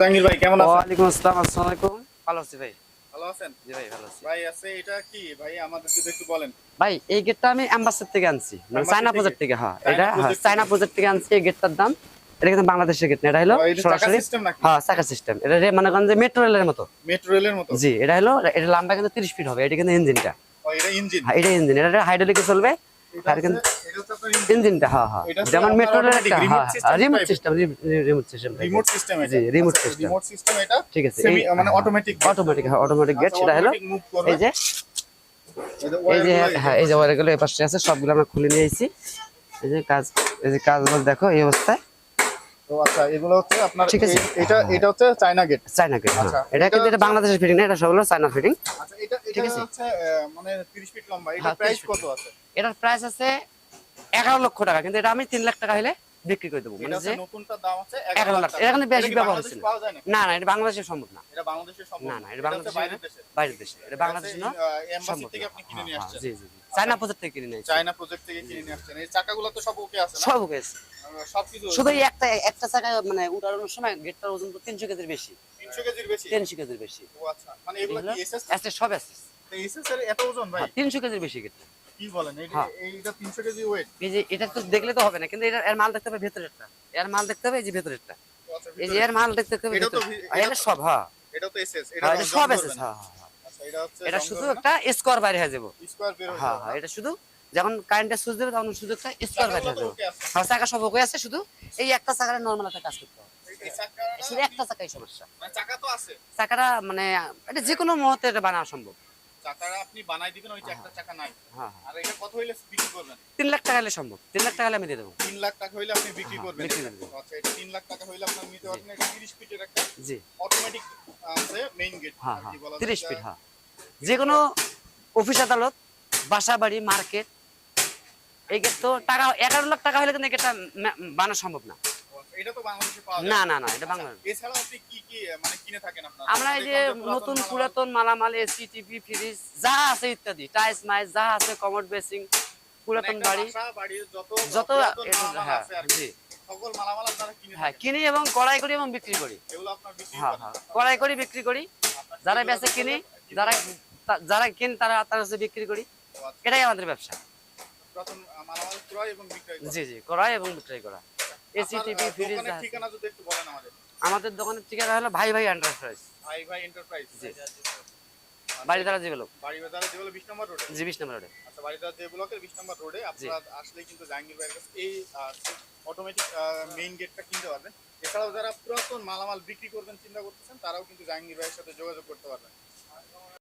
জাহাঙ্গীর ভাই কেমন আছেন? ওয়ালাইকুম আসসালাম আসসালামু আলাইকুম। ভালো আছি ভাই। ভালো আছেন? জি ভাই ভালো আছি। ভাই আছে এটা কি? ভাই আমাদের যদি একটু বলেন। ভাই এই গেটটা আমি অ্যাম্বাসেড থেকে আনছি। মানে চায়না? প্রজেক্ট থেকে? হ্যাঁ এটা হ্যাঁ চায়না প্রজেক্ট থেকে? আনছি এই গেটটার দাম। এটা কিন্তু বাংলাদেশের গেট না এটা হলো সরাসরি? হ্যাঁ চাকা সিস্টেম এটা মনে যে মেট্রো রেলের মতো। মেট্রো রেলের মতো? জি এটা হলো এটা লম্বা কিন্তু 30 ফিট হবে এটা কিন্তু ইঞ্জিনটা ও, এটা ইঞ্জিন হ্যাঁ এটা ইঞ্জিন এটা হাইড্রোলিকে চলবে। আর কিন্তু ইঞ্জিনটা। হ্যাঁ হ্যাঁ। যেমন আপনার মেট্রো রেলের automatic একটা হ্যাঁ remote system remote system remote system এটা remote আচ্ছা, system। remote এটা ঠিক আছে মানে অটোমেটিক অটোমেটিক হ্যাঁ অটোমেটিক গেট সেটা হলো এই যে এই যে হ্যাঁ এই যে ওয়ারগুলো এই পাশে আছে সবগুলো আমরা খুলে নিয়ে এসেছি এই যে কাজ এই যে কাজগুলো দেখো এই অবস্থায়। তো আচ্ছা এগুলো হচ্ছে আপনার ঠিক আছে। এটা এটা হচ্ছে চায়না গেট চায়না গেট আচ্ছা, এটা কিন্তু এটা এটা বাংলাদেশের ফিটিং না এটা সবগুলো চায়না ফিটিং আচ্ছা এটা এটা ঠিক আছে। হচ্ছে মানে 30 ফিট লম্বা এটা হ্যাঁ, প্রাইস কত আছে? এটার প্রাইস আছে এগারো লক্ষ টাকা কিন্তু এটা আমি তিন লাখ টাকা হলে বিক্রি করে দেবো। মানে যে হচ্ছে এগারো লাখ এটা কিন্তু বেশি ব্যবহার যায় না না এটা বাংলাদেশের সম্ভব না। না না এটা হচ্ছে বাইরের দেশে এটা বাংলাদেশ না সম্ভব হ্যাঁ, হ্যাঁ, জি জি জি। চায়না প্রজেক্ট থেকে কিনে নিয়েছি চায়না প্রজেক্ট থেকে কিনে নিয়ে আসছেন। এই চাকাগুলো তো সব ওকে আছে সব গেছে আহ, শুধু একটা একটা চাকা মানে উঠানোর সময় গেটটার ওজন তো তিনশো কেজির বেশি। 300 কেজির বেশি? তিনশো কেজির বেশি। ও আচ্ছা। মানে এগুলো কি এসএস? আছে সব আছে এসএস এর এত ওজন ভাই? তিনশো কেজির বেশি গেট কি বলেন? হ্যাঁ। এইটা 300 কেজি ওয়েট এই যে এটা তো দেখলে তো হবে না কিন্তু এটা এর মাল দেখতে হবে ভেতরেরটা। এর মাল দেখতে হবে এই যে ভেতরেরটা। এই যে এর মাল দেখতে হবে এটা তো সব হ্যাঁ। এটা তো এসএস এটা হ্যাঁ, সব। আচ্ছা এটা শুধু একটা স্কোয়ার বাইরে হয়ে যাব। স্কয়ার বের হ্যাঁ হ্যাঁ এটা শুধু যখন কারেন্টের সুইচ দেবে তখন একটা স্কোয়ার বাইরে হয়ে যাবে। হ্যাঁ চাকা সব ওকে আছে শুধু এই একটা চাকার নর্মাল একটা কাজ করতে হবে। চাকাটা শুধু একটা চাকাই সমস্যা। মানে চাকা তো আছে। চাকাটা মানে এটা যে কোনো মুহূর্তে এটা বানানো সম্ভব। চাকাটা আপনি বানাই দিবেন ওই যে একটা চাকা নাই। হ্যাঁ হ্যাঁ। আর এটা কত হইলে বিক্রি করবেন? তিন লাখ টাকা হলে সম্ভব। তিন লাখ টাকা হলে আমি দিয়ে দেবো। তিন লাখ টাকা হইলে আপনি বিক্রি হ্যাঁ, করবেন। আচ্ছা এটা তিন লাখ টাকা হইলে আপনার নিতে পারবেন এটা তিরিশ ফিটের একটা জি। অটোমেটিক আছে মেইন গেট তিরিশ ফিট হ্যাঁ। যে কোনো অফিস আদালত বাসা বাড়ি মার্কেট এই গেট তো টাকা এগারো লাখ টাকা হলে কিন্তু এই গেটটা বানানো সম্ভব না। এটা তো বাংলাদেশে পাওয়া যায়। না না না এটা বাংলা এছাড়াও আপনি কি কি মানে কিনে থাকেন আপনারা? আমরা এই যে নতুন পুরাতন মালামাল এসি টিভি ফ্রিজ যা আছে ইত্যাদি টাইস মাইস যা আছে কমোড বেসিং পুরাতন বাড়ি। যত হ্যাঁ জি। হ্যাঁ কিনি এবং কড়াই করি এবং বিক্রি করি। হ্যাঁ হ্যাঁ কড়াই করি বিক্রি করি। যারা বেচে কিনি যারা যারা কিন তারা তার কাছে বিক্রি করি। আচ্ছা, এটাই আমাদের ব্যবসা। ক্রয়। জি জি কড়াই এবং বিক্রয় করা। এসি আপনার, টিভি ফ্রিজ ঠিকানা যদি একটু বলেন আমাদের। আমাদের দোকানের ঠিকানা হলো ভাই ভাই এন্টারপ্রাইজ ভাই ভাই জি। নম্বর রোডে। জি নম্বর রোডে। আচ্ছা বাড়িদার যে ব্লকের বিশ নম্বর রোডে আপনারা আসলে কিন্তু জাহাঙ্গীর ভাইয়ের কাছে এই অটোমেটিক মেইন গেটটা কিনতে পারবেন। এছাড়াও যারা পুরাতন মালামাল বিক্রি করবেন চিন্তা করতেছেন তারাও কিন্তু জাহাঙ্গীর ভাইয়ের সাথে যোগাযোগ করতে পারবেন।